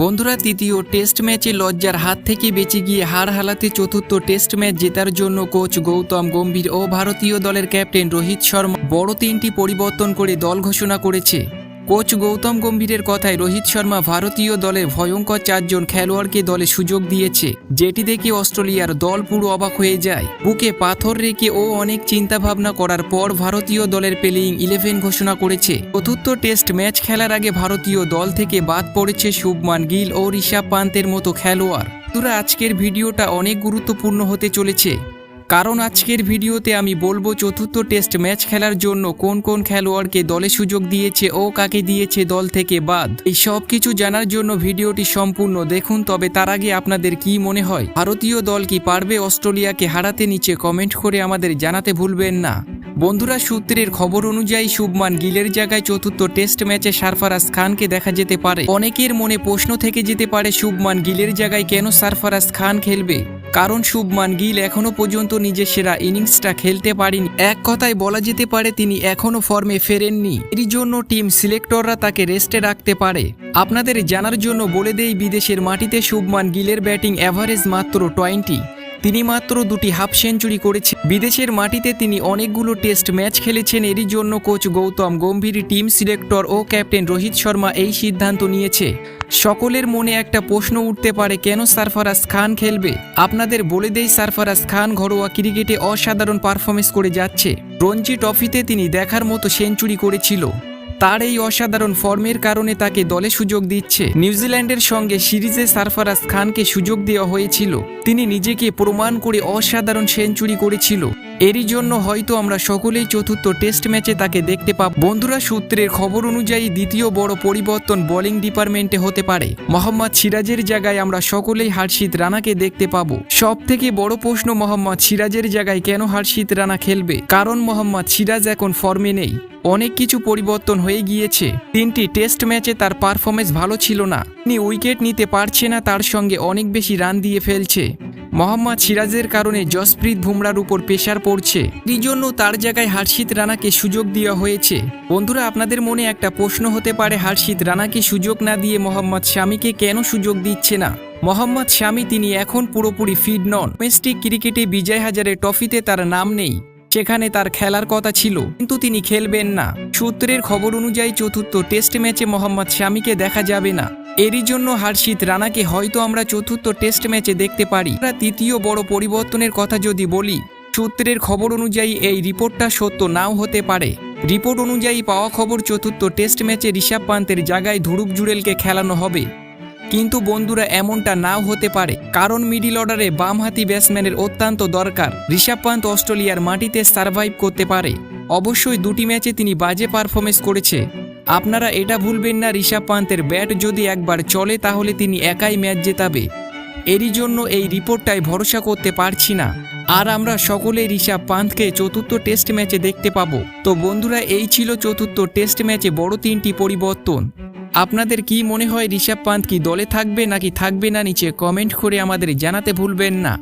বন্ধুরা, তৃতীয় টেস্ট ম্যাচে লজ্জার হাত থেকে বেঁচে গিয়ে হার হালাতে চতুর্থ টেস্ট ম্যাচ জেতার জন্য কোচ গৌতম গম্ভীর ও ভারতীয় দলের ক্যাপ্টেন রোহিত শর্মা বড় তিনটি পরিবর্তন করে দল ঘোষণা করেছে। কোচ গৌতম গম্ভীরের কথায় রোহিত শর্মা ভারতীয় দলের ভয়ঙ্কর চারজন খেলোয়াড়কে দলে সুযোগ দিয়েছে, যেটি দেখে অস্ট্রেলিয়ার দল পুরো অবাক হয়ে যায়। বুকে পাথর রেখে ও অনেক চিন্তা ভাবনা করার পর ভারতীয় দলের প্লেয়িং ইলেভেন ঘোষণা করেছে। চতুর্থ টেস্ট ম্যাচ খেলার আগে ভারতীয় দল থেকে বাদ পড়েছে শুভমান গিল ও ঋষভ পান্তের মতো খেলোয়াড়। তোরা আজকের ভিডিওটা অনেক গুরুত্বপূর্ণ হতে চলেছে। কারণ আজকের ভিডিওতে আমি বলব চতুর্থ টেস্ট ম্যাচ খেলার জন্য কোন কোন খেলোয়াড়কে দলে সুযোগ দিয়েছে ও কাকে দিয়েছে দল থেকে বাদ। এই সব কিছু জানার জন্য ভিডিওটি সম্পূর্ণ দেখুন, তবে তার আগে আপনাদের কি মনে হয়? ভারতীয় দল কি পারবে অস্ট্রেলিয়াকে হারাতে? নিচে কমেন্ট করে আমাদের জানাতে ভুলবেন না। বন্ধুরা, সূত্রের খবর অনুযায়ী শুভমান গিলের জায়গায় চতুর্থ টেস্ট ম্যাচে সারফারাজ খানকে দেখা যেতে পারে। অনেকের মনে প্রশ্ন থেকে যেতে পারে, শুভমান গিলের জায়গায় কেন সারফারাজ খান খেলবে? কারণ শুভমান গিল এখনও পর্যন্ত নিজের সেরা ইনিংসটা খেলতে পারেনি। এক কথায় বলা যেতে পারে তিনি এখনও ফর্মে ফেরেননি। এর জন্য টিম সিলেক্টররা তাকে রেস্টে রাখতে পারে। আপনাদের জানার জন্য বলে দেই বিদেশের মাটিতে শুভমান গিলের ব্যাটিং অ্যাভারেজ মাত্র টোয়েন্টি তিনি মাত্র দুটি হাফ সেঞ্চুরি করেছেন বিদেশের মাটিতে তিনি অনেকগুলো টেস্ট ম্যাচ খেলেছেন, এরই জন্য coach Gautam Gambhir team selector ও ক্যাপ্টেন রোহিত শর্মা এই সিদ্ধান্ত নিয়েছে। সকলের মনে একটা প্রশ্ন উঠতে পারে, কেন সারফারাজ খান খেলবে? আপনাদের বলে দেই, সারফারাজ খান ঘরোয়া ক্রিকেটে অসাধারণ পারফরমেন্স করে যাচ্ছে। রঞ্জি ট্রফিতে তিনি দেখার মতো সেঞ্চুরি করেছিল। তার এই অসাধারণ ফর্মের কারণে তাকে দলে সুযোগ দিচ্ছে। নিউজিল্যান্ডের সঙ্গে সিরিজে সারফারাজ খানকে সুযোগ দেওয়া হয়েছিল। তিনি নিজেকে প্রমাণ করে অসাধারণ সেঞ্চুরি করেছিল। এরই জন্য হয়তো আমরা সকলেই চতুর্থ টেস্ট ম্যাচে তাকে দেখতে পাব। বন্ধুরা, সূত্রের খবর অনুযায়ী দ্বিতীয় বড় পরিবর্তন বোলিং ডিপার্টমেন্টে হতে পারে। মোহাম্মদ সিরাজের জায়গায় আমরা সকলেই হার্ষিত রানাকে দেখতে পাবো। সব থেকে বড় প্রশ্ন, মোহাম্মদ সিরাজের জায়গায় কেন হার্ষিত রানা খেলবে? কারণ মোহাম্মদ সিরাজ এখন ফর্মে নেই। অনেক কিছু পরিবর্তন হয়ে গিয়েছে। তিনটি টেস্ট ম্যাচে তার পারফরমেন্স ভালো ছিল না। তিনি উইকেট নিতে পারছে না, তার সঙ্গে অনেক বেশি রান দিয়ে ফেলছে। মোহাম্মদ সিরাজের কারণে জসপ্রীত বুমরার উপর প্রেশার পড়ছে। এই জন্য তার জায়গায় হার্ষিত রানাকে সুযোগ দেওয়া হয়েছে। বন্ধুরা, আপনাদের মনে একটা প্রশ্ন হতে পারে, হার্ষিত রানাকে সুযোগ না দিয়ে মোহাম্মদ স্বামীকে কেন সুযোগ দিচ্ছে না? মোহাম্মদ স্বামী তিনি এখন পুরোপুরি ফিড নন। ডোমেস্টিক ক্রিকেটে বিজয় হাজারে ট্রফিতে তার নাম নেই। সেখানে তার খেলার কথা ছিল, কিন্তু তিনি খেলবেন না। সূত্রের খবর অনুযায়ী চতুর্থ টেস্ট ম্যাচে মোহাম্মদ শামিকে দেখা যাবে না। এরই জন্য হার্ষিত রানাকে হয়তো আমরা চতুর্থ টেস্ট ম্যাচে দেখতে পারি। আমরা তৃতীয় বড় পরিবর্তনের কথা যদি বলি, সূত্রের খবর অনুযায়ী এই রিপোর্টটা সত্য নাও হতে পারে। রিপোর্ট অনুযায়ী পাওয়া খবর চতুর্থ টেস্ট ম্যাচে ঋষভ পান্তের জায়গায় ধুরুপ জুড়েলকে খেলানো হবে। কিন্তু বন্ধুরা, এমনটা নাও হতে পারে। কারণ মিডিল অর্ডারে বামহাতি ব্যাটসম্যানের অত্যন্ত দরকার। ঋষভ পান্ত অস্ট্রেলিয়ার মাটিতে সার্ভাইভ করতে পারে। অবশ্যই দুটি ম্যাচে তিনি বাজে পারফরমেন্স করেছে। আপনারা এটা ভুলবেন না, ঋষভ পান্তের ব্যাট যদি একবার চলে তাহলে তিনি একাই ম্যাচ জেতাবে। এরই জন্য এই রিপোর্টটায় ভরসা করতে পারছি না। আর আমরা সকলে ঋষভ পান্তকে চতুর্থ টেস্ট ম্যাচে দেখতে পাবো। তো বন্ধুরা, এই ছিল চতুর্থ টেস্ট ম্যাচে বড় তিনটি পরিবর্তন। আপনাদের কি মনে হয় ঋষভ পান্ত কি দলে থাকবে নাকি থাকবে না, নিচে কমেন্ট করে আমাদের জানাতে ভুলবেন না।